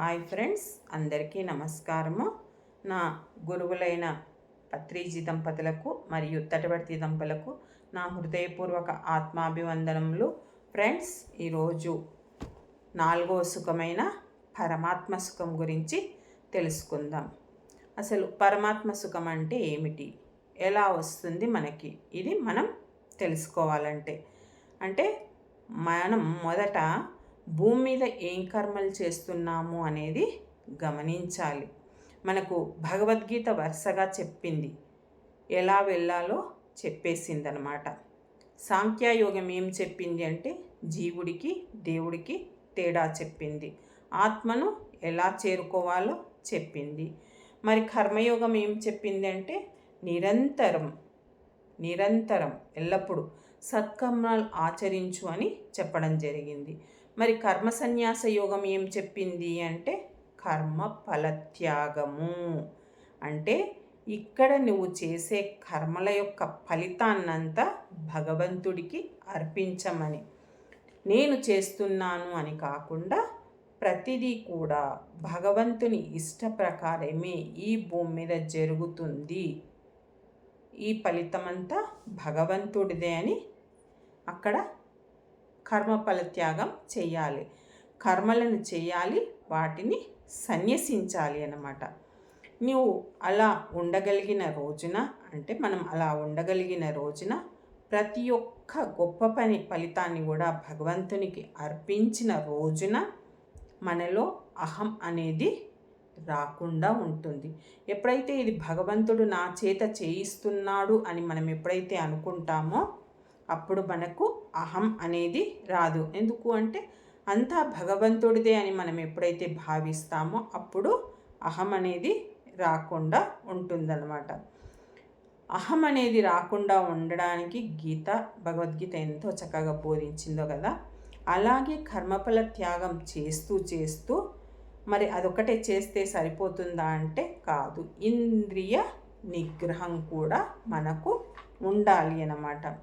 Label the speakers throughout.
Speaker 1: Hi friends అందరికీ నమస్కారము. నా గురువులైన పత్రిజీ దంపతులకు మరియు తటవర్తి దంపతులకు నా హృదయపూర్వక ఆత్మాభివందనములు. ఫ్రెండ్స్ ఈరోజు నాలుగో సుఖమైన పరమాత్మ సుఖం గురించి తెలుసుకుందాం. అసలు పరమాత్మ సుఖం అంటే ఏమిటి? ఎలా వస్తుంది మనకి? ఇది మనం తెలుసుకోవాలంటే. అంటే మనం మొదట భూమి మీద ఏం కర్మలు చేస్తున్నాము అనేది గమనించాలి. మనకు భగవద్గీత వరుసగా చెప్పింది. ఎలా వెళ్ళాలో చెప్పేసిందనమాట. సాంఖ్యాయోగం ఏం చెప్పింది అంటే జీవుడికి దేవుడికి తేడా చెప్పింది. ఆత్మను ఎలా చేరుకోవాలో చెప్పింది. మరి కర్మయోగం ఏం చెప్పింది అంటే నిరంతరం నిరంతరం ఎల్లప్పుడూ సత్కర్మలు ఆచరించు అని చెప్పడం జరిగింది. మరి కర్మ సన్యాస యోగం ఏం చెప్పింది అంటే కర్మ ఫలత్యాగము. అంటే ఇక్కడ నువ్వు చేసే కర్మల యొక్క ఫలితాన్నంతా భగవంతుడికి అర్పించమని. నేను చేస్తున్నాను అని కాకుండా ప్రతిదీ కూడా భగవంతుని ఇష్ట ప్రకారమే ఈ భూమి మీద జరుగుతుంది. ఈ ఫలితమంతా భగవంతుడిదే అని అక్కడ కర్మఫల త్యాగం చేయాలి. కర్మలను చేయాలి వాటిని సన్యసించాలి అన్నమాట. నువ్వు అలా ఉండగలిగిన రోజున అంటే మనం అలా ఉండగలిగిన రోజున ప్రతి ఒక్క గొప్ప పని ఫలితాన్ని కూడా భగవంతునికి అర్పించిన రోజున మనలో అహం అనేది రాకుండా ఉంటుంది. ఎప్పుడైతే ఇది భగవంతుడు నా చేత చేయిస్తున్నాడు అని మనం ఎప్పుడైతే అనుకుంటామో అప్పుడు మనకు అహం అనేది రాదు. ఎందుకు అంటే అంతా భగవంతుడిదే అని మనం ఎప్పుడైతే భావిస్తామో అప్పుడు అహం అనేది రాకుండా ఉంటుందన్నమాట. అహం అనేది రాకుండా ఉండడానికి గీత భగవద్గీత ఎంతో చక్కగా బోధించిందో కదా? అలాగే కర్మఫల త్యాగం చేస్తూ చేస్తూ మరి అదొకటే చేస్తే సరిపోతుందా అంటే కాదు. ఇంద్రియ నిగ్రహం కూడా మనకు ఉండాలి అన్నమాట.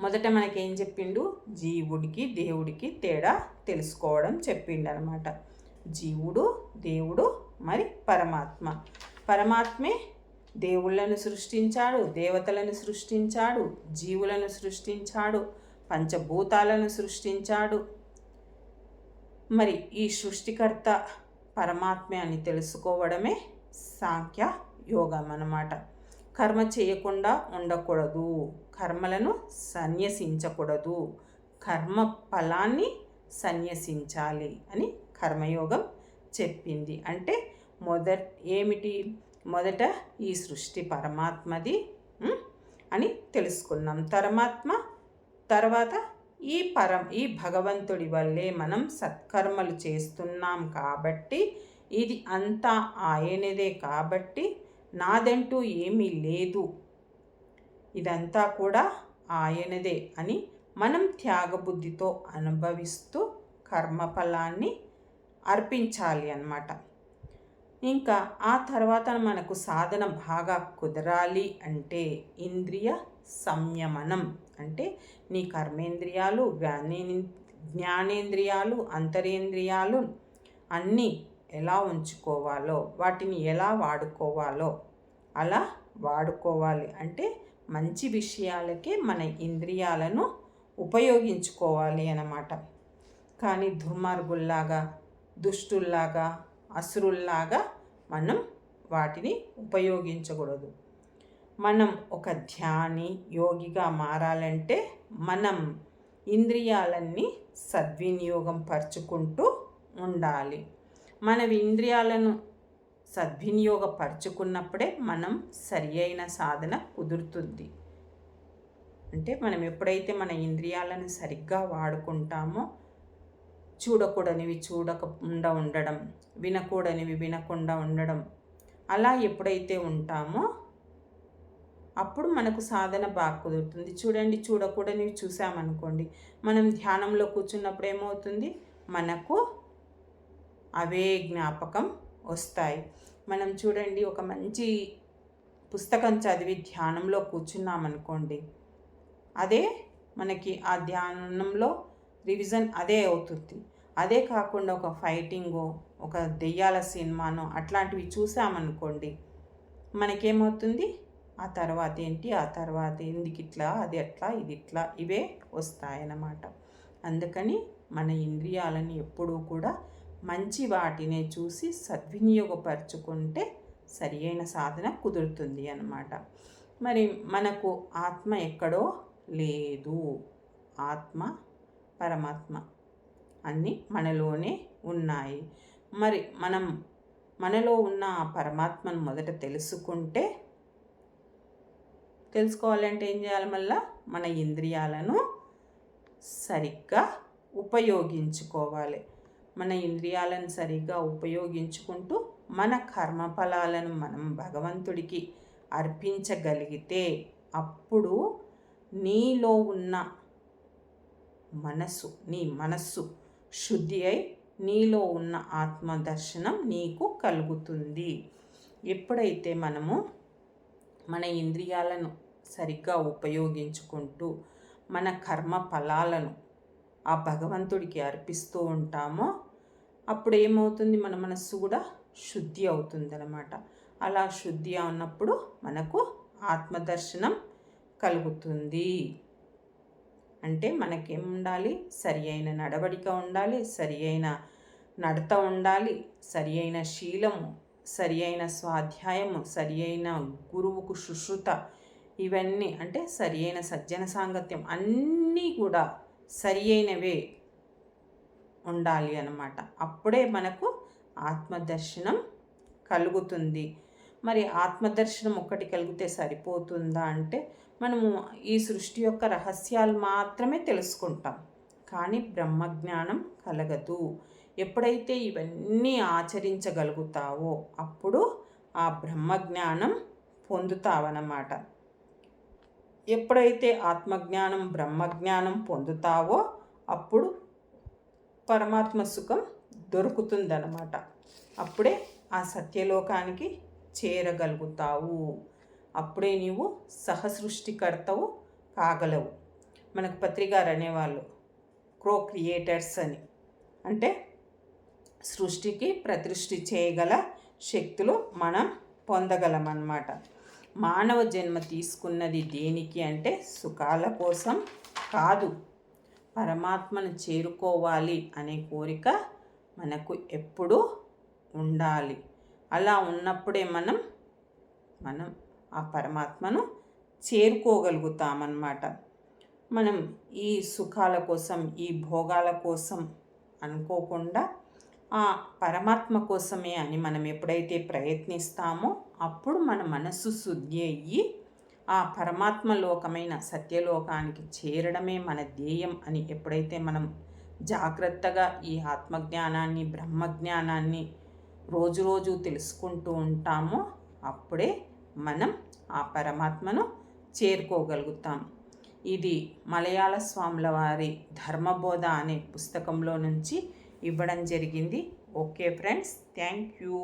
Speaker 1: మొదట మనకేం చెప్పిండు? జీవుడికి దేవుడికి తేడా తెలుసుకోవడం చెప్పిండు అనమాట జీవుడు దేవుడు మరి పరమాత్మ. పరమాత్మే దేవుళ్ళను సృష్టించాడు దేవతలను సృష్టించాడు జీవులను సృష్టించాడు పంచభూతాలను సృష్టించాడు. మరి ఈ సృష్టికర్త పరమాత్మే అని తెలుసుకోవడమే సాంఖ్య యోగం అన్నమాట. కర్మ చేయకుండా ఉండకూడదు. కర్మలను సన్యసించకూడదు. కర్మ ఫలాన్ని సన్యసించాలి అని కర్మయోగం చెప్పింది. అంటే మొదట ఏమిటి? మొదట ఈ సృష్టి పరమాత్మది అని తెలుసుకున్నాం. పరమాత్మ తర్వాత ఈ పరం ఈ భగవంతుడి వల్లే మనం సత్కర్మలు చేస్తున్నాం కాబట్టి ఇది అంతా ఆయనదే కాబట్టి నాదంటూ ఏమీ లేదు. ఇదంతా కూడా ఆయనదే అని మనం త్యాగబుద్ధితో అనుభవిస్తూ కర్మఫలాన్ని అర్పించాలి అన్నమాట. ఇంకా ఆ తర్వాత మనకు సాధన బాగా కుదరాలి అంటే ఇంద్రియ సంయమనం. అంటే నీ కర్మేంద్రియాలు జ్ఞానే జ్ఞానేంద్రియాలు అంతరేంద్రియాలు అన్నీ ఎలా ఉంచుకోవాలో వాటిని ఎలా వాడుకోవాలో అలా వాడుకోవాలి. అంటే మంచి విషయాలకే మన ఇంద్రియాలను ఉపయోగించుకోవాలి అన్నమాట. కానీ దుర్మార్గుల్లాగా దుష్టుల్లాగా అసురుల్లాగా మనం వాటిని ఉపయోగించకూడదు. మనం ఒక ధ్యాని యోగిగా మారాలంటే మనం ఇంద్రియాలన్నీ సద్వినియోగం పరుచుకుంటూ ఉండాలి. మన ఇంద్రియాలను సద్వినియోగపరుచుకున్నప్పుడే మనం సరి అయిన సాధన కుదురుతుంది. అంటే మనం ఎప్పుడైతే మన ఇంద్రియాలను సరిగ్గా వాడుకుంటామో చూడకూడనివి చూడకుండా ఉండడం వినకూడనివి వినకుండా ఉండడం అలా ఎప్పుడైతే ఉంటామో అప్పుడు మనకు సాధన బాగా కుదురుతుంది. చూడండి చూడకూడనివి చూసామనుకోండి మనం ధ్యానంలో కూర్చున్నప్పుడు ఏమవుతుంది మనకు అవే జ్ఞాపకం వస్తాయి. మనం చూడండి ఒక మంచి పుస్తకం చదివి ధ్యానంలో కూర్చున్నామనుకోండి అదే మనకి ఆ ధ్యానంలో రివిజన్ అదే అవుతుంది. అదే కాకుండా ఒక ఫైటింగో ఒక దెయ్యాల సినిమానో అట్లాంటివి చూసామనుకోండి మనకేమవుతుంది? ఆ తర్వాత ఏంటి? ఆ తర్వాత ఎందుకు ఇట్లా? అది అట్లా ఇది ఇట్లా? ఇవే వస్తాయన్నమాట. అందుకని మన ఇంద్రియాలని ఎప్పుడూ కూడా మంచి వాటినే చూసి సద్వినియోగపరచుకుంటే సరి అయిన సాధన కుదురుతుంది అన్నమాట. మరి మనకు ఆత్మ ఎక్కడో లేదు. ఆత్మ పరమాత్మ అన్నీ మనలోనే ఉన్నాయి. మరి మనం మనలో ఉన్న ఆ పరమాత్మను మొదట తెలుసుకుంటే తెలుసుకోవాలంటే ఏం చేయాలి మళ్ళా? మన ఇంద్రియాలను సరిగ్గా ఉపయోగించుకోవాలి. మన ఇంద్రియాలను సరిగ్గా ఉపయోగించుకుంటూ మన కర్మఫలాలను మనం భగవంతుడికి అర్పించగలిగితే అప్పుడు నీలో ఉన్న మనస్సు నీ మనస్సు శుద్ధి అయి నీలో ఉన్న ఆత్మదర్శనం నీకు కలుగుతుంది. ఎప్పుడైతే మనము మన ఇంద్రియాలను సరిగ్గా ఉపయోగించుకుంటూ మన కర్మ ఫలాలను ఆ భగవంతుడికి అర్పిస్తూ ఉంటామో అప్పుడు ఏమవుతుంది మన మనస్సు కూడా శుద్ధి అవుతుంది అనమాట అలా శుద్ధి ఉన్నప్పుడు మనకు ఆత్మదర్శనం కలుగుతుంది. అంటే మనకేం ఉండాలి? సరి అయిన నడవడిక ఉండాలి సరి అయిన నడత ఉండాలి సరి అయిన శీలము సరి అయిన స్వాధ్యాయము సరి అయిన గురువుకు శుశ్రుత ఇవన్నీ అంటే సరి అయిన సజ్జన సాంగత్యం అన్నీ కూడా సరి అయినవే ఉండాలి అన్నమాట. అప్పుడే మనకు ఆత్మదర్శనం కలుగుతుంది. మరి ఆత్మదర్శనం ఒక్కటి కలిగితే సరిపోతుందా అంటే మనము ఈ సృష్టి యొక్క రహస్యాలు మాత్రమే తెలుసుకుంటాం. కానీ బ్రహ్మజ్ఞానం కలగదు. ఎప్పుడైతే ఇవన్నీ ఆచరించగలుగుతావో అప్పుడు ఆ బ్రహ్మజ్ఞానం పొందుతావన్నమాట. ఎప్పుడైతే ఆత్మజ్ఞానం బ్రహ్మజ్ఞానం పొందుతావో అప్పుడు పరమాత్మ సుఖం దొరుకుతుందన్నమాట. అప్పుడే ఆ సత్యలోకానికి చేరగలుగుతావు. అప్పుడే నీవు సహసృష్టికర్తవు కాగలవు. మనకు పత్రికారు అనేవాళ్ళు క్రో క్రియేటర్స్ అని. అంటే సృష్టికి ప్రతిష్ఠి చేయగల శక్తులు మనం పొందగలమన్నమాట. మానవ జన్మ తీసుకున్నది దేనికి అంటే సుఖాల కోసం కాదు. పరమాత్మను చేరుకోవాలి అనే కోరిక మనకు ఎప్పుడూ ఉండాలి. అలా ఉన్నప్పుడే మనం మనం ఆ పరమాత్మను చేరుకోగలుగుతామన్నమాట. మనం ఈ సుఖాల కోసం ఈ భోగాల కోసం అనుకోకుండా ఆ పరమాత్మ కోసమే అని మనం ఎప్పుడైతే ప్రయత్నిస్తామో అప్పుడు మన మనస్సు శుద్ధి అయ్యి ఆ పరమాత్మ లోకమైన సత్యలోకానికి చేరడమే మన ధ్యేయం అని ఎప్పుడైతే మనం జాగ్రత్తగా ఈ ఆత్మజ్ఞానాన్ని బ్రహ్మజ్ఞానాన్ని రోజు రోజు తెలుసుకుంటూ ఉంటామో అప్పుడే మనం ఆ పరమాత్మను చేరుకోగలుగుతాం. ఇది మలయాళ స్వాముల వారి ధర్మబోధ అనే పుస్తకంలో నుంచి ఇవ్వడం జరిగింది. Okay friends thank you.